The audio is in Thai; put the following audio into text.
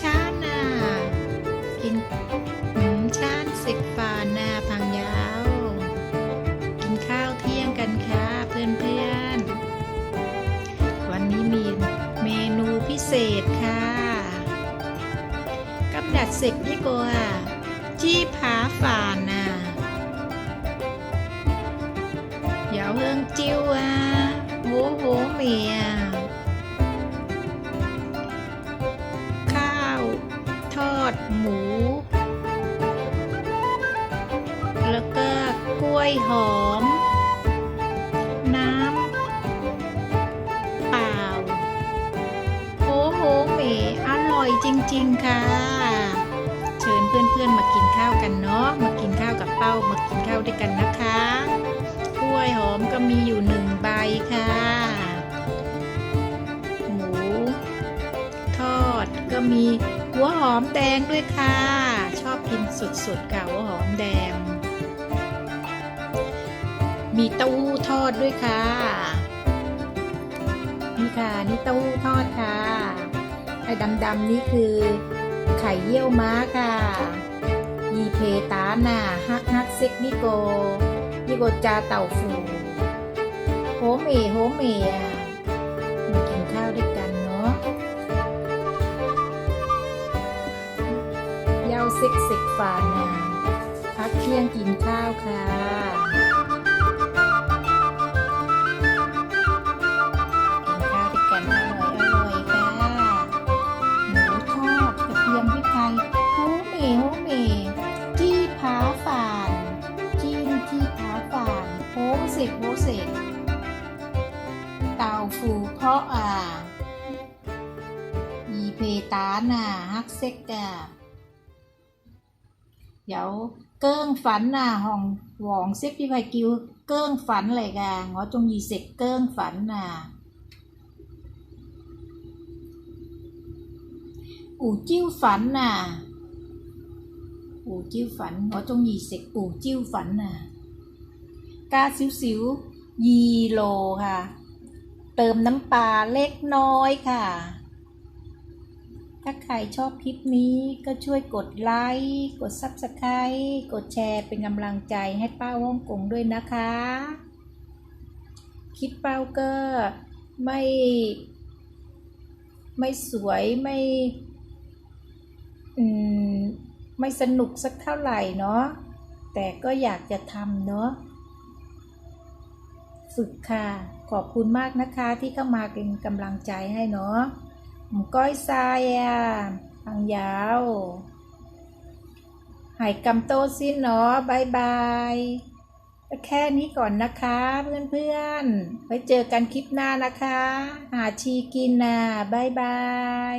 Chana กินหมูช chan sịch phà nà phàng กินข้าวเที่ยงกันค่ะเพื่อนเพื่อนวันนี้มีเมนูพิเศษค่ะกับดัดเสกยี่กัวจี้ผาฝาน่าเหยาเฮิงจิ้วอะโหโหเมีย ดหมู แล้วก็กล้วยหอม น้ำเปล่าโอ้โหเมอร่อยจริง ๆ ค่ะ เชิญเพื่อนๆมากินข้าวกันเนาะ มากินข้าวกับเป้า มากินข้าวด้วยกันนะคะ กล้วยหอมก็มีอยู่หนึ่งใบค่ะหมูทอดก็มี วหอมแดงด้วยค่ะ ชอบกินสดๆค่ะหัวหอมแดง มีเต้าหู้ทอดด้วยค่ะ นี่ค่ะนี่เต้าหู้ทอดค่ะไอ้ดำๆนี่คือไข่เยี่ยวม้าค่ะยีเพตาน่ะฮักฮักเซ็กนิโกนิโกจาเต่าฟูโฮเมโฮเมอะ ซ็กเซ็กฟานน่ะพักเที่ยงกินข้าวค่ะ กินข้าวด้วยกันอร่อยอร่อยค่ะหมูทอดกระเทียมพริกไทยโฮเมโฮเมจี้ผาฝานจีนจี้ผาฝานโฮเสกโฮเสกเต่าฟูเพาะอะยีเพตาน่ะฮักเซ็กอะ เดี๋ยวเกิ้งฝันน่ะห้องหวองเซ็กพี่ไพกิวเกิ้งฝันเลยกะงอจงยีเสกเกิ้งฝันน่ะอู่จิ้วฝันน่ะอู่จิ้วฝันหอจงยีเสกอู่จิ้วฝันน่ะกาสิวสิวยีโลค่ะ เติมน้ำปลาเล็กน้อยค่ะ ถ้าใครชอบคลิปนี้ก็ช่วยกดไลค์ กดซับสไคร b ์กดแชร์เป็นกำลังใจให้ป้าฮ่องกงด้วยนะคะ คลิปเป้าก็ไม่ ไม่สวยไม่อืมไม่สนุกสักเท่าไหร่เนาะ แต่ก็อยากจะทำเนาะ ฝึกค่ะ ขอบคุณมากนะคะที่เข้ามาเป็นกำลังใจให้เนาะ ก้อยทรายอะทางยาวหายกำโตสิ้นเนาะบายบายแค่นี้ก่อนนะคะเพื่อนๆไว้เจอกันคลิปหน้านะคะ หาชีกินนะบายบาย